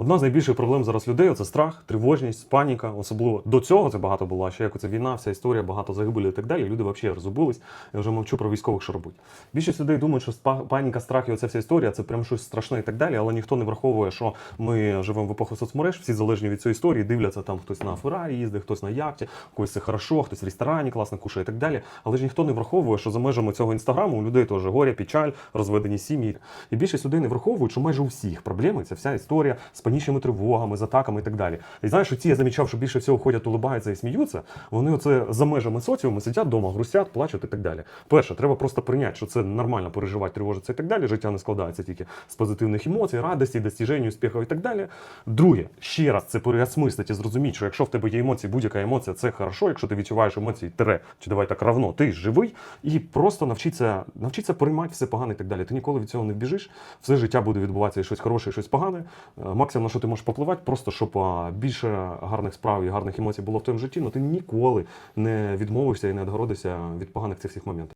Одна з найбільших проблем зараз людей це страх, тривожність, паніка. Особливо до цього це багато було. А ще як це війна, вся історія, багато загибелі і так далі. Люди взагалі розгубились. Я вже мовчу про військових, що робить. Більшість людей думають, що паніка, страх і оця вся історія це прям щось страшне і так далі. Але ніхто не враховує, що ми живемо в епоху соцмереж, всі залежні від цієї історії, дивляться там хтось на Феррарі їздить, хтось на яхті, когось це хорошо, хтось в ресторані класно кушає і так далі. Але ж ніхто не враховує, що за межами цього інстаграму у людей теж горя, печаль, розведені сім'ї. І більшість людей не враховують, що майже у всіх проблеми це вся історія панічними тривогами, з атаками і так далі. І знаєш, ці я замічав, що більше всього ходять, улибаються і сміються. Вони оце за межами соціуму сидять вдома, грустять, плачуть і так далі. Перше, треба просто прийняти, що це нормально переживати, тривожитися і так далі. Життя не складається тільки з позитивних емоцій, радості, достіжень, успіхів і так далі. Друге, ще раз це переосмислити і зрозуміти, що якщо в тебе є емоції, будь-яка емоція це хорошо, якщо ти відчуваєш емоції, тере, чи давай так равно, ти живий, і просто навчитися, навчитися приймати все погане і так далі. Ти ніколи від цього не вбіжиш, все життя буде відбуватися щось хороше, щось погане. Е, Максимум, на що ти можеш попливати, просто щоб більше гарних справ і гарних емоцій було в твоєму житті, але ти ніколи не відмовишся і не відгородишся від поганих цих всіх моментів.